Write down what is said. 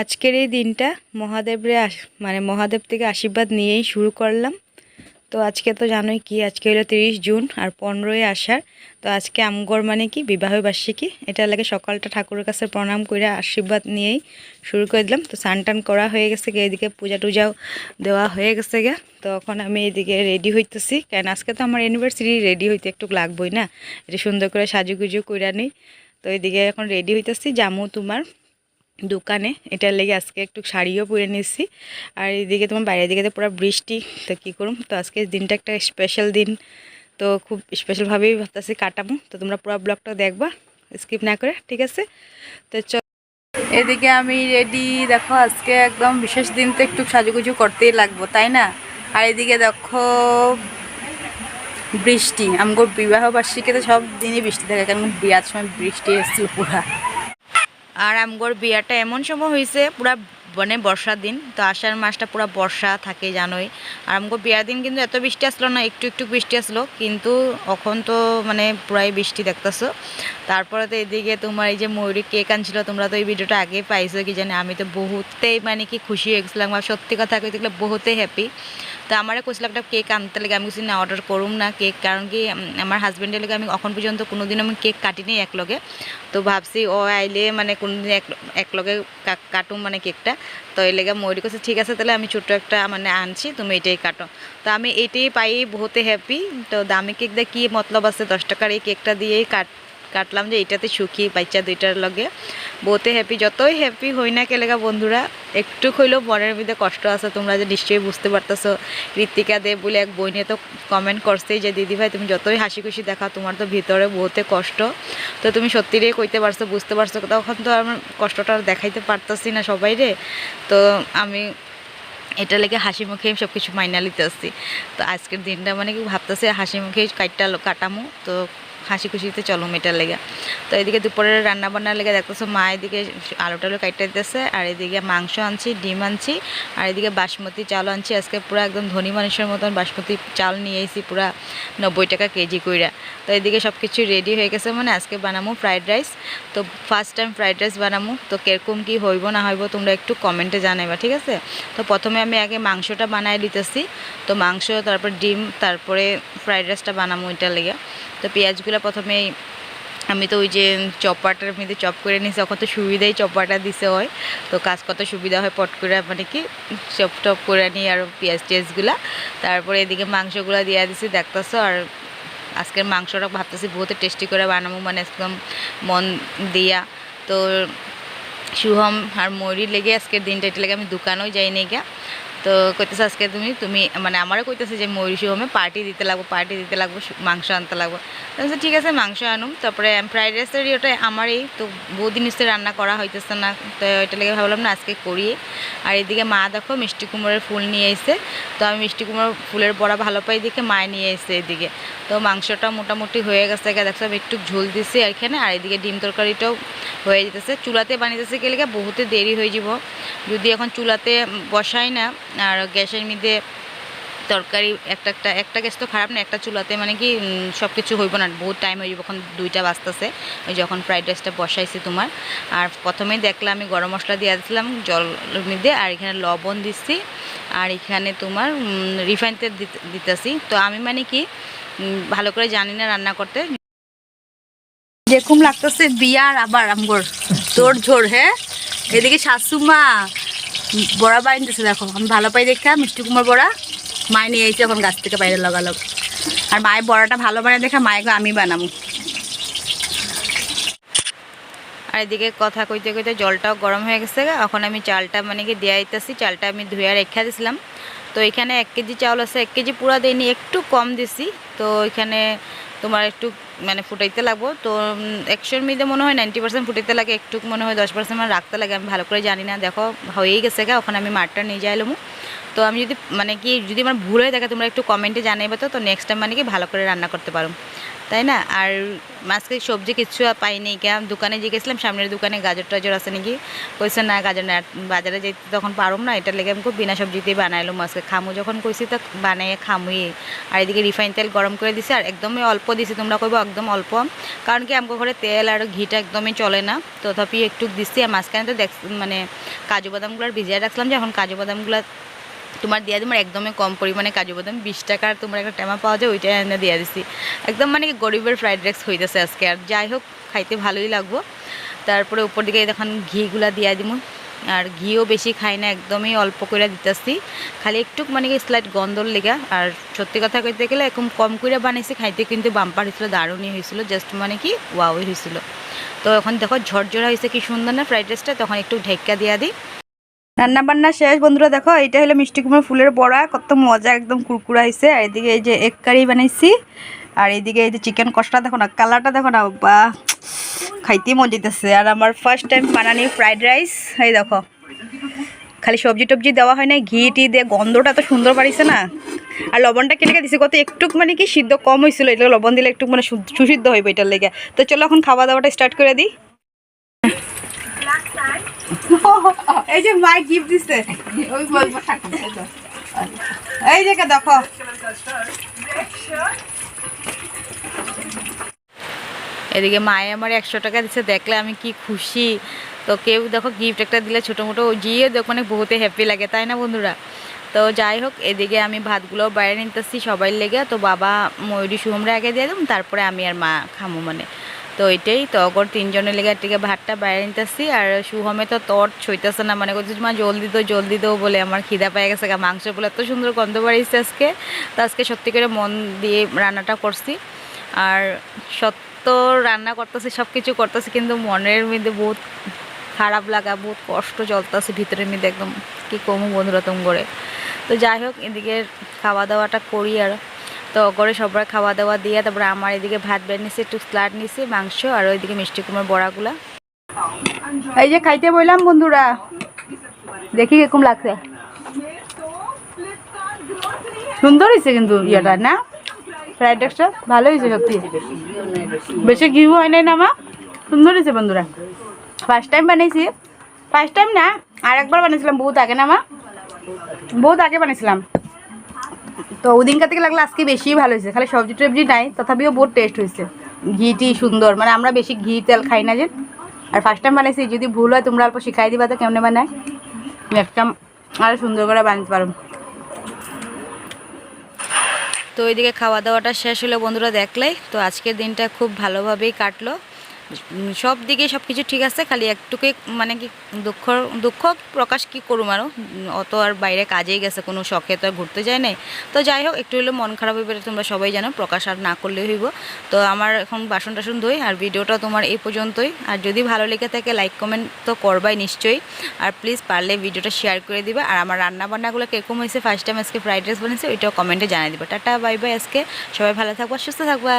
আজকের এই দিনটা মহাদেবরে মানে মহাদেব থেকে আশীর্বাদ নিয়েই শুরু করলাম। তো আজকে তো জানোই কি, আজকে হলো তিরিশ জুন আর পনেরোই আষাঢ়। তো আজকে আমগর মানে কি, বিবাহ বার্ষিকী। এটা লাগে সকালটা ঠাকুরের কাছে প্রণাম করে আশীর্বাদ নিয়েই শুরু করে দিলাম। তো টান করা হয়ে গেছে গে এদিকে পূজা টুজাও দেওয়া হয়ে গেছে গে তো এখন আমি এদিকে রেডি হইতেছি। কেন আজকে তো আমার ইউনিভার্সিটি রেডি হইতে একটু লাগবই না। এটা সুন্দর করে সাজুগুজু করে নিই। তো এদিকে এখন রেডি হইতেছি, জামু তোমার। দোকানে। এটার লেগে আজকে একটু শাড়িও পরে নিচ্ছি আর এদিকে তোমার বাইরের দিকে তো পুরো বৃষ্টি, তো কী করুম তো আজকে দিনটা একটা স্পেশাল দিন। তো খুব স্পেশালভাবেই ভাবতেছি কাটাবো। তো তোমরা পুরো ব্লগটা দেখবা স্কিপ না করে, ঠিক আছে? তো চ এদিকে আমি রেডি দেখো আজকে একদম বিশেষ দিন তো একটু সাজুগুজু করতেই লাগবো, তাই না? আর এদিকে দেখো বৃষ্টি। আমগো বিবাহ বার্ষিকীতে সব দিনই বৃষ্টি থাকে, কারণ বিয়ার সময় বৃষ্টি এসেছিল পুরা। আর আমগর বিয়াটা এমন সময় হয়েছে পুরা মানে বর্ষার দিন, তো আষাঢ় মাসটা পুরো বর্ষা থাকে জানোই। আর আমগো বিয়ার দিন কিন্তু এত বৃষ্টি আসলো না, একটু একটু বৃষ্টি আসলো, কিন্তু এখন তো মানে পুরাই বৃষ্টি দেখতেছো। তারপরে তো এদিকে তোমার এই যে ময়ূরী কেক আনছিল, তোমরা তো এই ভিডিওটা আগে পাইছো, কি জানি? আমি তো বহুতেই মানে কি খুশি হয়ে গেছিলাম, আর সত্যি কথা কইতে গেলে বহুতেই হ্যাপি তো আমারে কইছিল একটা কেক আনতে লাগে, আমি কিছু না অর্ডার করুম না কেক কারণ কি আমার হাজব্যান্ডের লেগে আমি এখন পর্যন্ত কোনোদিন আমি কেক কাটিনি একলগে। তো ভাবছি, ও আইলে মানে কোনোদিন এক, একলগে কাটুম মানে কেকটা তো এই লেগে ময়ূরী কাছে ঠিক আছে, তাহলে আমি ছোট্ট একটা মানে আনছি, তুমি এটাই কাটো। তো আমি এটাই পাই, বহুতে হ্যাপি তো দামি কেক দিয়ে কী মতলব আছে? দশ টাকার এই কেকটা দিয়েই কাট কাটলাম যে এটাতে সুখী, বাচ্চা দুইটার লগে। বহুতে হ্যাপি যতই হ্যাপি হই না কেলেগা বন্ধুরা, একটু হইলেও মনের মধ্যে কষ্ট আছে, তোমরা যে নিশ্চয়ই বুঝতে পারতেছো। ঋতিকা দেব বলে এক বই নিয়ে তো কমেন্ট করছেই যে, দিদি ভাই, তুমি যতই হাসি খুশি দেখাও, তোমার তো ভিতরে বহুতে কষ্ট। তো তুমি সত্যিরে কইতে পারছ, বুঝতে পারছ, তখন তো আমার কষ্টটা দেখাইতে পারতাছি না সবাই রে। তো আমি এটা লেগে হাসি মুখে সব কিছু মাইনা লিতে আসছি তো আজকের দিনটা মানে কি ভাবতেছে, হাসি মুখে কাটামো। তো হাসি খুশিতে চলো মেটার লেগে। তো এদিকে দুপুরের রান্না বান্নার লেগে দেখতেছো মা এদিকে আলু টালু কাইটা দিতেছে, আর এদিকে মাংস আনছি, ডিম আনছি, আর এদিকে বাসমতি চাল আনছি। আজকে পুরো একদম ধনী মানুষের মতন বাসমতি চাল নিয়ে এসেছি পুরা নব্বই টাকা কেজি কইরা। তো এদিকে সব কিছু রেডি হয়ে গেছে মানে আজকে বানামো ফ্রাইড রাইস তো ফার্স্ট টাইম ফ্রাইড রাইস বানামো। তো কীরকম কি হইব না হইব তোমরা একটু কমেন্টে জানাইবা, ঠিক আছে? তো প্রথমে আমি আগে মাংসটা বানাই দিতেছি। তো মাংস, তারপর ডিম, তারপরে ফ্রাইড রাইসটা বানামো ওইটার লেগে। তো পেঁয়াজগুলো প্রথমে আমি তো ওই যে চপারটার মধ্যে চপ করে নিয়েছি, তখন তো সুবিধাই চপারটা দিছে হয় তো কাজ কত সুবিধা হয় পট করে মানে কি চপ টপ করে নিই আর পেঁয়াজ টেয়াজগুলা। তারপরে এদিকে মাংসগুলো দিয়ে দিছি, দেখতেছো? আর আজকের মাংসটা ভাবতেছি বহুত টেস্টি করে বানাবো মানে একদম মন দিয়া। তো শুভম আর ময়ূরীর লেগে আজকের দিনটা এটা লেগে আমি দোকানেও যাই নি গিয়া। তো কইতেছে আজকে তুমি তুমি মানে আমারও কইতেছে যে ময়ূরী শুভমে পার্টি দিতে লাগবো পার্টি দিতে লাগবো মাংস আনতে লাগবো। তো ঠিক আছে, মাংস আনুম। তারপরে ফ্রাইড রাইসের ওটা আমারই, তো বহুদিন হচ্ছে রান্না করা হইতেছে না, তো এটা লেগে ভাবলাম, না, আজকে করি। আর এদিকে মা দেখো, মিষ্টি কুমড়োর ফুল নিয়ে এসে তো আমি মিষ্টি কুমড়োর ফুলের বড়া ভালো পাই দেখে মায় নিয়ে এসে এদিকে। তো মাংসটা মোটামুটি হয়ে গেছে দেখছ আমি একটু ঝোল দিছি এখানে আর এদিকে ডিম তরকারিটাও হয়ে যেতেছে। চুলাতে বানিয়েছে গেলে বহুতে দেরি হয়ে যাব যদি এখন চুলাতে বসাই না আর গ্যাসের মধ্যে তরকারি, একটা একটা একটা গ্যাস তো খারাপ না, একটা চুলাতে মানে কি সব কিছু হইব না। বহুত টাইম হয়ে যাবে এখন দুইটা বাজতেছে, ওই যখন ফ্রাইড রাইসটা বসাইছি তোমার। আর প্রথমেই দেখলাম আমি গরম মশলা দিয়ে দিয়েছিলাম জলের মধ্যে, আর এখানে লবণ দিচ্ছি, আর এখানে তোমার রিফাইন তেল দিতেছি। তো আমি মানে কি ভালো করে জানি না রান্না করতে। যেরকম লাগতেছে বিয়ার আবার আমগর। তোর ঝোর হ্যাঁ? এদিকে শাশুমা বড়া বাইনতেছে দেখো, আমি ভালো পাই দেখা মিষ্টি কুমার বড়া মায় নিয়ে এসেছে এখন গাছ থেকে বাইরে লাগালো। আর মায়ের বড়াটা ভালো বানায় দেখা মায়ের আমি বানাবো। আর এদিকে কথা কইতে কইতে জলটাও গরম হয়ে গেছে। এখন আমি চালটা মানে কি দিয়ে দিতেছি চালটা আমি ধুয়ে রেখা দিছিলাম। তো এখানে এক কেজি চাউল আছে, এক কেজি পুরা দেয়নি একটু কম দিছি। তো এখানে তোমার একটু মানে ফুটাইতে লাগবো। তো একশোর মধ্যে মনে হয় নাইনটি পার্সেন্ট ফুটাইতে লাগে একটু মনে হয় দশ পার্সেন্ট আমার রাখতে লাগে, আমি ভালো করে জানি না। দেখো, হয়েই গেছে গা, ওখানে আমি মারটা নিয়ে যাইলাম তো আমি যদি মানে কি, যদি আমার ভুল হয়ে থাকে, তোমরা একটু কমেন্টে জানাইবে তো তো নেক্সট টাইম মানে কি ভালো করে রান্না করতে পারো। তাই না? আর আজকে সবজি কিছু পাইনি, কে দোকানে যে গেছিলাম, সামনের দোকানে গাজর টাজর আছে নাকি? কইছে না, গাজর না, বাজারে যেতে তখন পারুম না এটা লেগে আমি খুব বিনা সবজিতেই বানাইলাম। আজকে খামু যখন কইছি, তো বানাইয়ে খামুই। আর এদিকে রিফাইন তেল গরম করে দিছি, আর একদমই অল্প দিছি, তোমরা কইবো একদম অল্প। কারণ কি আমার ঘরে তেল আর ঘিটা একদমই চলে না। তথাপি একটু দিচ্ছি আর মাঝখানে তো দেখ মানে কাজু বাদামগুলো ভিজিয়ে রাখলাম যে, এখন কাজু বাদামগুলো তোমার দিয়ে তোমার একদমই কম পরিমাণে কাজু বাদাম, বিশ টাকার তোমার একটা টেমা পাওয়া যায় ওইটা এনে দিয়ে দিছি। একদম মানে গরিবের ফ্রাইড রাইস হইতেছে আজকে। আর যাই হোক, খাইতে ভালোই লাগবো। তারপরে উপর দিকে দেখুন ঘিগুলা দিয়ে দিব আর ঘিও বেশি খাই না, একদমই অল্প করে দিতেছি। খালি একটু মানে কি স্লাইট গন্ধর লেগা। আর সত্যি কথা কইতে গেলে এরকম কম করে বানাইছি, খাইতে কিন্তু বাম্পার হয়েছিল দারুণই হয়েছিল জাস্ট মানে কি ওয়াওই হয়েছিল তো এখন দেখো ঝরঝরা হয়েছে কি সুন্দর না ফ্রাইড রাইসটা তখন একটু ঢেক্কা দিয়া দিই। রান্না বান্না শেষ। বন্ধুরা দেখো এটা হলো মিষ্টি কুমড়ো ফুলের বড়া। কত মজা, একদম কুরকুরা হয়েছে আর এদিকে এই যে এক কারি বানাইছি। আর এইদিকে এই যে চিকেন কষটা, দেখো না কালারটা দেখো না বা খাইতেই মজা দিতেছে আর আমার ফার্স্ট টাইম বানানি ফ্রাইড রাইস এই দেখো, খালি সবজি টবজি দেওয়া হয় না ঘি টি দিয়ে গন্ধটা তো সুন্দর পারিছে না। আর লবণটা কেটে দিছে কত? একটু মানে কি সিদ্ধ কম হয়েছিল এটা লবণ দিলে একটু মানে সুসিদ্ধ হইবে এটার লেগে। তো চলো এখন খাওয়া দাওয়াটা স্টার্ট করে দিই। এই যে মাই গিফট দিছে। ওই এই দেখো। এদিকে মায়ে আমার একশো টাকা দিচ্ছে দেখলে আমি কি খুশি। তো কেউ দেখো গিফট একটা দিলে ছোটো মোটো গিয়ে দেখো মানে বহুতে হ্যাপি লাগে, তাই না বন্ধুরা? তো যাই হোক, এদিকে আমি ভাতগুলো বাইরে নিতেছি সবাই লেগে। তো বাবা ময়ূরী শুভমরা আগে দিয়ে দেবো, তারপরে আমি আর মা খামো মানে। তো এটাই তো তিনজনের লেগে টিকে ভাতটা বাইরে নিতেছি। আর শুভমে তো তট ছইতেছে না মানে করছি মা, জলদি তো জলদি দাও বলে আমার খিদা পেয়ে গেছে। মাংস বলে এত সুন্দর গন্ধ বাড়িয়েছে আজকে। তো আজকে সত্যি করে মন দিয়ে রান্নাটা করছি। আর সত্য রান্না করতেছি সব কিছু করতেছি, কিন্তু মনের মধ্যে বহুত খারাপ লাগা, বহুত কষ্ট চলতেছে ভিতরের মধ্যে, একদম কি কমু বন্ধুরা তুম করে তো যাই হোক এদিকে খাওয়া দাওয়াটা করি আর তো করে সবার খাওয়া দাওয়া দিয়ে তারপরে আমার এদিকে ভাত বের নিছি, একটু স্লাড নিছি, মাংস আর ওইদিকে মিষ্টি কুমড়োর বড়াগুলা। এই যে খাইতে বললাম বন্ধুরা। দেখি কীরকম লাগছে। সুন্দর হয়েছে কিন্তু ইয়েটা, না? ফ্রাইড রাইসটা ভালো হয়েছে সত্যি। বেশি ঘিউ হয় নাই না, মা? সুন্দর হয়েছে বন্ধুরা। ফার্স্ট টাইম বানিয়েছি ফার্স্ট টাইম না আর একবার বানিয়েছিলাম বহুত আগে না, মা? বহুত আগে বানিয়েছিলাম তো ওদিনকার থেকে লাগলে আজকে বেশি ভালো হয়েছে, খালি সবজি টবজি নাই, তথাপিও বহুত টেস্ট হয়েছে। ঘিটি সুন্দর মানে আমরা বেশি ঘি তেল খাই না যে। আর ফার্স্ট টাইম বানাইছি, যদি ভুল হয় তোমরা অল্প শিখাই দিবা তো কেমনে বানায়। নেক্সট টাইম আরও সুন্দর করে বানাতে পারো। তো ওইদিকে খাওয়া দাওয়াটা শেষ হলো বন্ধুরা দেখলেই তো আজকের দিনটা খুব ভালোভাবেই কাটলো। সব দিকে সব কিছু ঠিক আছে, খালি একটুকে মানে কি, দুঃখ দুঃখ প্রকাশ কি করুম আরও অত আর বাইরে কাজেই গেছে, কোনো শখে তো আর ঘুরতে যায় নাই। তো যাই হোক, একটু হলেও মন খারাপ হইবে তোমরা সবাই জানো, প্রকাশ আর না করলেই হইব। তো আমার এখন বাসন টাসন ধুই, আর ভিডিওটা তোমার এই পর্যন্তই। আর যদি ভালো লেগে থাকে লাইক কমেন্ট তো করবাই নিশ্চয়ই। আর প্লিজ পারলে ভিডিওটা শেয়ার করে দিবে। আর আমার রান্না বান্নাগুলো কীরকম হয়েছে ফার্স্ট টাইম আজকে ফ্রাইড রাইস বানিয়েছে, ওইটাও কমেন্টে জানিয়ে দিবে। টাটা বাই বাই আজকে। সবাই ভালো থাকবা, সুস্থ থাকবা।